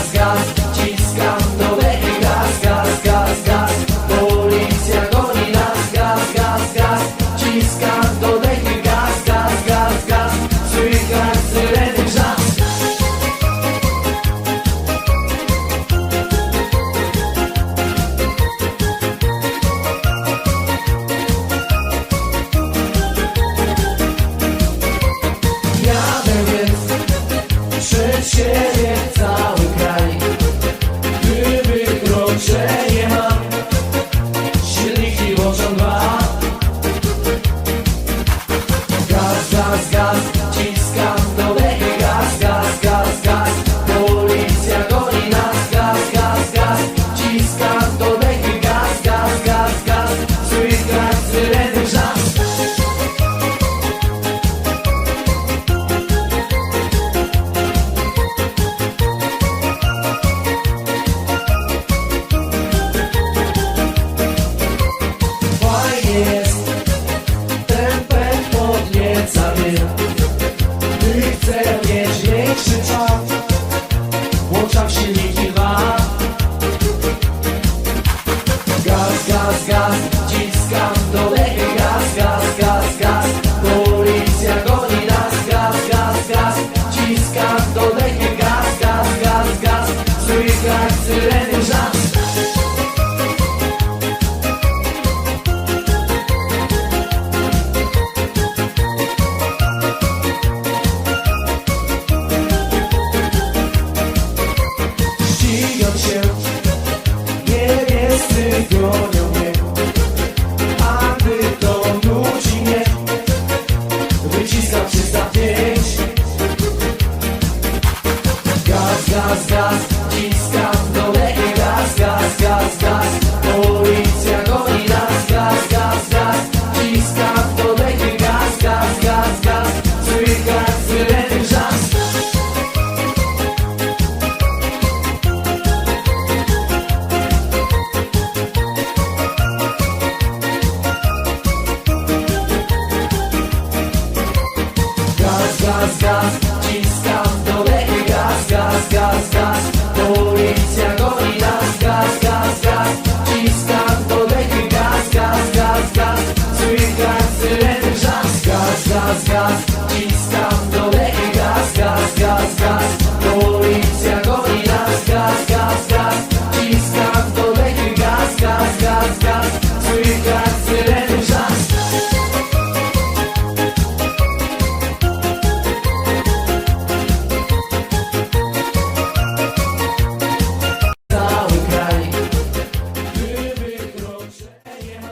rasgar, te gaz, gaz, ciskam do lewy gaz, gaz газ, газ, тискав далекий газ, газ, газ, газ, поліція гонить нас, газ, газ, газ, тискав далекий газ, газ, газ, газ, цвікав зелений жас. Газ, газ, газ, gaz, gaz Policja goni nas, gaz, gaz, gaz Ciskam do dechy, gaz, gaz, gaz, gaz Słychać syreny wrzask, gaz, gaz, gaz Ciskam do dechy, gaz, gaz, gaz, gaz Policja goni nas, gaz, gaz, gaz